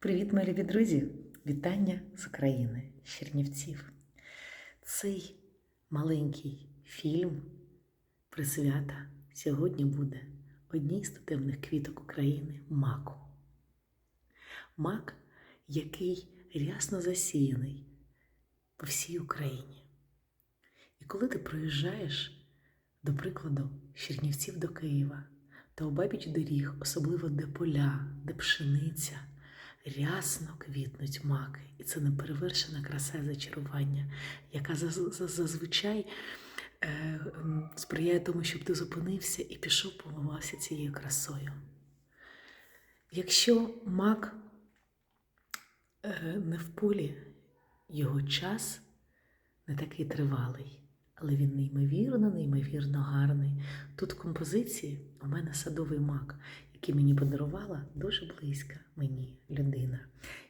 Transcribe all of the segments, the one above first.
Привіт, мої друзі! Вітання з України, Чернівців. Цей маленький фільм присвята сьогодні буде одній з тотемних квіток України маку. Мак, який рясно засіяний по всій Україні. І коли ти проїжджаєш, до прикладу, з Чернівців до Києва, то обабіч доріг, особливо де поля, де пшениця, рясно квітнуть маки. І це неперевершена краса і зачарування, яка заз- заз- зазвичай е, сприяє тому, щоб ти зупинився і пішов, помивався цією красою. Якщо мак е, не в полі, його час не такий тривалий, але він неймовірно, неймовірно гарний. Тут в композиції у мене садовий мак, який мені подарувала дуже близька мені людина.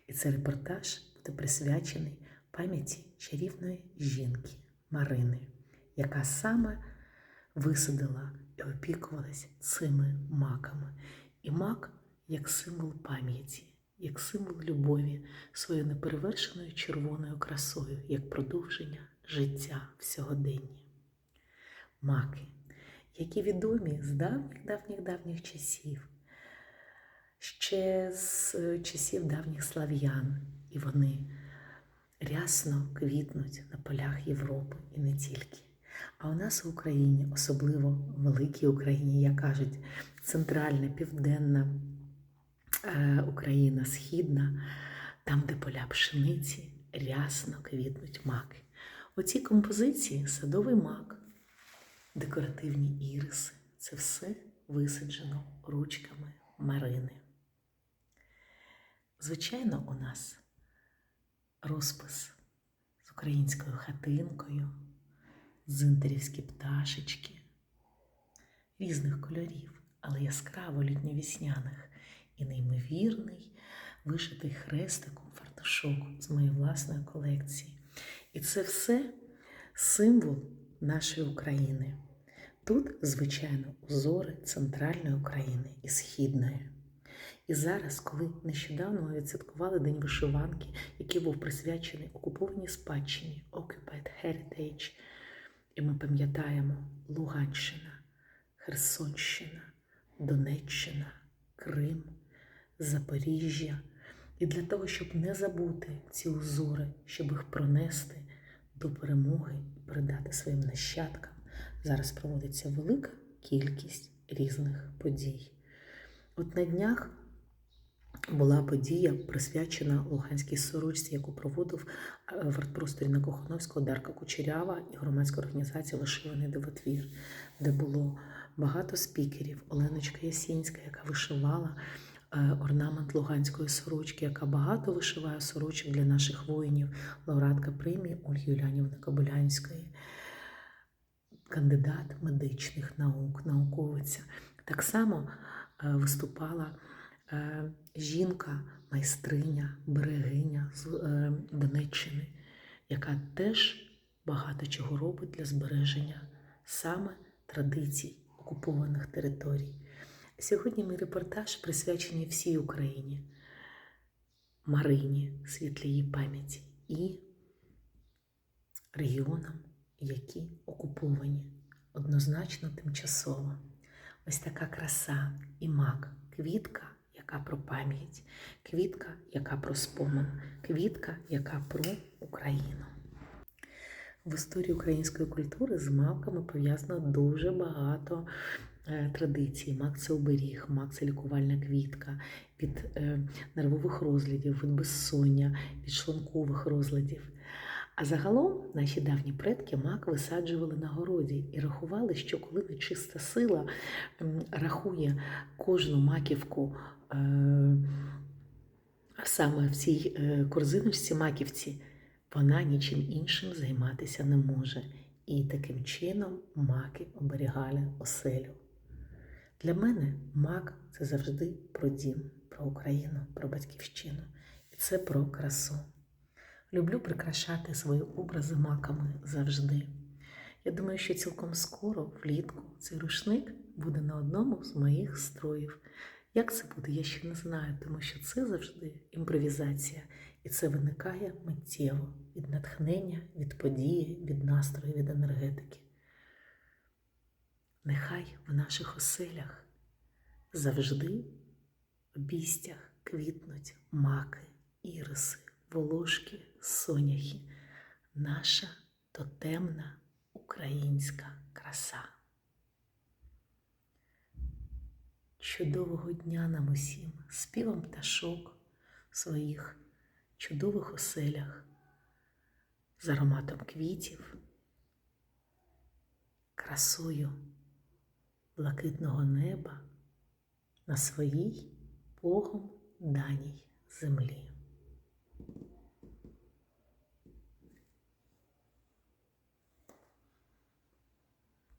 І це репортаж буде присвячений пам'яті чарівної жінки Марини, яка саме висадила і опікувалась цими маками. І мак як символ пам'яті, як символ любові своєю неперевершеною червоною красою, як продовження життя в сьогоденні. Маки, які відомі з давніх давніх давніх часів, ще з е, часів давніх слав'ян, і вони рясно квітнуть на полях Європи і не тільки. А у нас в Україні, особливо в великій Україні, як кажуть, центральна, південна е, Україна, східна, там, де поля пшениці, рясно квітнуть маки. Оці композиції садовий мак, декоративні іриси це все висаджено ручками Марини. Звичайно, у нас розпис з українською хатинкою, зинтерівські пташечки різних кольорів, але яскраво літньо-вісняних і неймовірний вишитий хрестиком фартушок з моєї власної колекції. І це все символ нашої України. Тут, звичайно, узори центральної України і східної. І зараз, коли нещодавно ми відсвяткували День вишиванки, який був присвячений окупованій спадщині Occupied Heritage, і ми пам'ятаємо Луганщина, Херсонщина, Донеччина, Крим, Запоріжжя. І для того, щоб не забути ці узори, щоб їх пронести до перемоги і передати своїм нащадкам, зараз проводиться велика кількість різних подій. От на днях була подія, присвячена Луганській сорочці, яку проводив е, в артпросторі на Кохановського Дарка Кучерява і громадська організація Вишиваний дивотвір, де було багато спікерів. Оленочка Ясінська, яка вишивала е, орнамент Луганської сорочки, яка багато вишиває сорочок для наших воїнів, лауреатка премії Ольги Юлянівни Кобилянської, кандидат медичних наук, науковиця. Так само е, виступала жінка, майстриня, берегиня з е, Донеччини, яка теж багато чого робить для збереження саме традицій окупованих територій. Сьогодні мій репортаж присвячений всій Україні, Марині, світлі її пам'яті і регіонам, які окуповані однозначно тимчасово. Ось така краса і мак, квітка, яка про пам'ять, квітка, яка про спомин, квітка, яка про Україну. В історії української культури з мавками пов'язано дуже багато е, традицій. Мак це оберіг, мак це лікувальна квітка від е, нервових розладів, від безсоння, від шлункових розладів. А загалом наші давні предки мак висаджували на городі і рахували, що коли нечиста сила рахує кожну маківку е, саме в цій е, корзиночці маківці, вона нічим іншим займатися не може. І таким чином маки оберігали оселю. Для мене мак це завжди про дім, про Україну, про батьківщину. І це про красу. Люблю прикрашати свої образи маками завжди. Я думаю, що цілком скоро, влітку, цей рушник буде на одному з моїх строїв. Як це буде, я ще не знаю, тому що це завжди імпровізація, і це виникає миттєво від натхнення, від події, від настрою, від енергетики. Нехай в наших оселях завжди в обійстях квітнуть маки, іриси, волошки, соняхи, наша тотемна українська краса. Чудового дня нам усім, співом пташок в своїх чудових оселях, з ароматом квітів, красою блакитного неба на своїй Богом даній землі.